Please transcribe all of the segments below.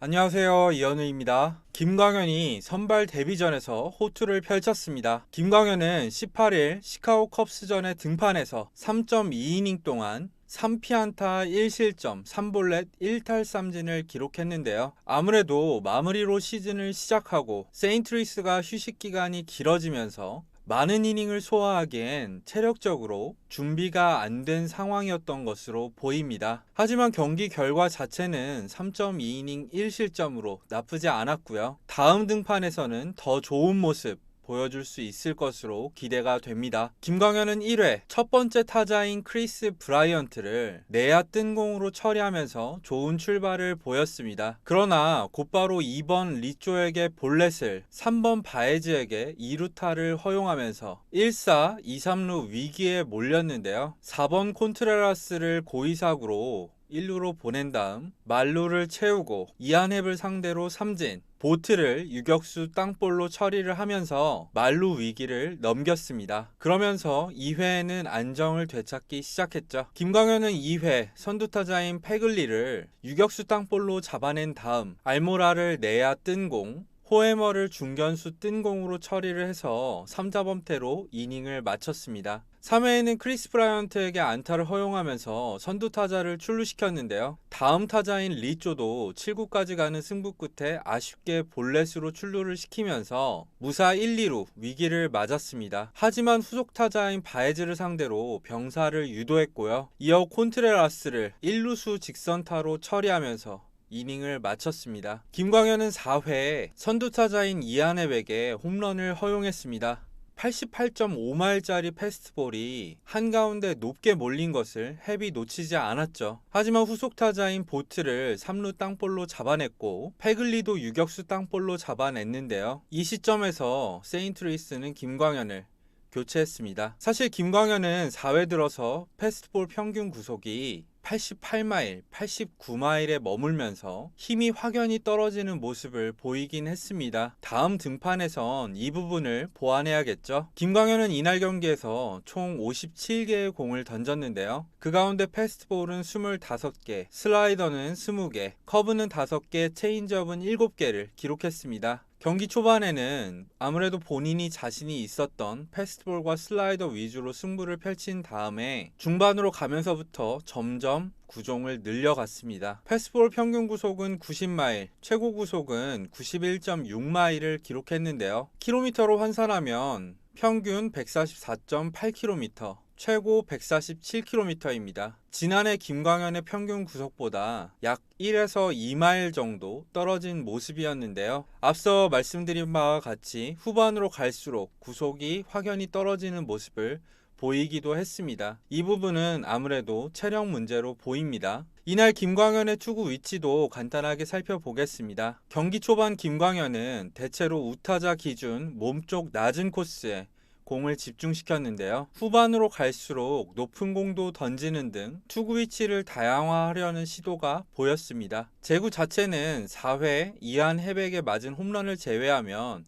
안녕하세요. 이현우입니다. 김광현이 선발 데뷔전에서 호투를 펼쳤습니다. 김광현은 18일 시카고 컵스전에 등판해서 3.2이닝 동안 3피안타 1실점 3볼넷 1탈삼진을 기록했는데요. 아무래도 마무리로 시즌을 시작하고 세인트루이스가 휴식 기간이 길어지면서 많은 이닝을 소화하기엔 체력적으로 준비가 안 된 상황이었던 것으로 보입니다. 하지만 경기 결과 자체는 3.2이닝 1실점으로 나쁘지 않았고요. 다음 등판에서는 더 좋은 모습 보여줄 수 있을 것으로 기대가 됩니다. 김광현은 1회 첫 번째 타자인 크리스 브라이언트를 내야 뜬 공으로 처리하면서 좋은 출발을 보였습니다. 그러나 곧바로 2번 리조에게 볼넷을 3번 바에즈에게 2루타를 허용하면서 1사 2, 3루 위기에 몰렸는데요. 4번 콘트레라스를 고의사구로 1루로 보낸 다음 말루를 채우고 이한앱을 상대로 삼진 보트를 유격수 땅볼로 처리를 하면서 말루 위기를 넘겼습니다. 그러면서 2회에는 안정을 되찾기 시작했죠. 김광현은 2회 선두타자인 페글리를 유격수 땅볼로 잡아낸 다음 알모라를 내야 뜬 공 호에머를 중견수 뜬 공으로 처리를 해서 3자범퇴로 이닝을 마쳤습니다. 3회에는 크리스 브라이언트에게 안타를 허용하면서 선두 타자를 출루시켰는데요. 다음 타자인 리조도 7구까지 가는 승부 끝에 아쉽게 볼넷으로 출루를 시키면서 무사 1, 2루 위기를 맞았습니다. 하지만 후속 타자인 바에즈를 상대로 병사를 유도했고요. 이어 콘트레라스를 1루수 직선타로 처리하면서 이닝을 마쳤습니다. 김광현은 4회에 선두타자인 이한앱에게 홈런을 허용했습니다. 88.5마일짜리 패스트볼이 한가운데 높게 몰린 것을 헵이 놓치지 않았죠. 하지만 후속 타자인 보트를 3루 땅볼로 잡아냈고 페글리도 유격수 땅볼로 잡아냈는데요. 이 시점에서 세인트루이스는 김광현을 교체했습니다. 사실 김광현은 4회 들어서 패스트볼 평균 구속이 88마일, 89마일에 머물면서 힘이 확연히 떨어지는 모습을 보이긴 했습니다. 다음 등판에선 이 부분을 보완해야겠죠. 김광현은 이날 경기에서 총 57개의 공을 던졌는데요. 그 가운데 패스트볼은 25개, 슬라이더는 20개, 커브는 5개, 체인지업은 7개를 기록했습니다. 경기 초반에는 아무래도 본인이 자신이 있었던 패스트볼과 슬라이더 위주로 승부를 펼친 다음에 중반으로 가면서부터 점점 구종을 늘려갔습니다. 패스트볼 평균 구속은 90마일, 최고 구속은 91.6마일을 기록했는데요. 킬로미터로 환산하면 평균 144.8km, 최고 147km입니다. 지난해 김광현의 평균 구속보다 약 1에서 2마일 정도 떨어진 모습이었는데요. 앞서 말씀드린 바와 같이 후반으로 갈수록 구속이 확연히 떨어지는 모습을 보이기도 했습니다. 이 부분은 아무래도 체력 문제로 보입니다. 이날 김광현의 투구 위치도 간단하게 살펴보겠습니다. 경기 초반 김광현은 대체로 우타자 기준 몸쪽 낮은 코스에 공을 집중시켰는데요. 후반으로 갈수록 높은 공도 던지는 등 투구 위치를 다양화하려는 시도가 보였습니다. 제구 자체는 4회 이한 해백에 맞은 홈런을 제외하면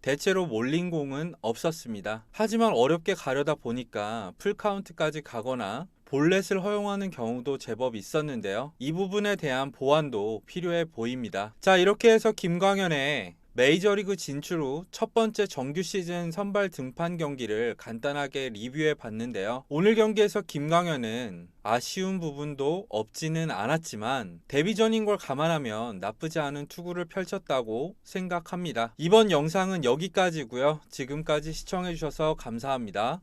대체로 몰린 공은 없었습니다. 하지만 어렵게 가려다 보니까 풀카운트까지 가거나 볼넷을 허용하는 경우도 제법 있었는데요. 이 부분에 대한 보완도 필요해 보입니다. 자, 이렇게 해서 김광현의 메이저리그 진출 후 첫 번째 정규 시즌 선발 등판 경기를 간단하게 리뷰해 봤는데요. 오늘 경기에서 김광현은 아쉬운 부분도 없지는 않았지만 데뷔전인 걸 감안하면 나쁘지 않은 투구를 펼쳤다고 생각합니다. 이번 영상은 여기까지고요. 지금까지 시청해 주셔서 감사합니다.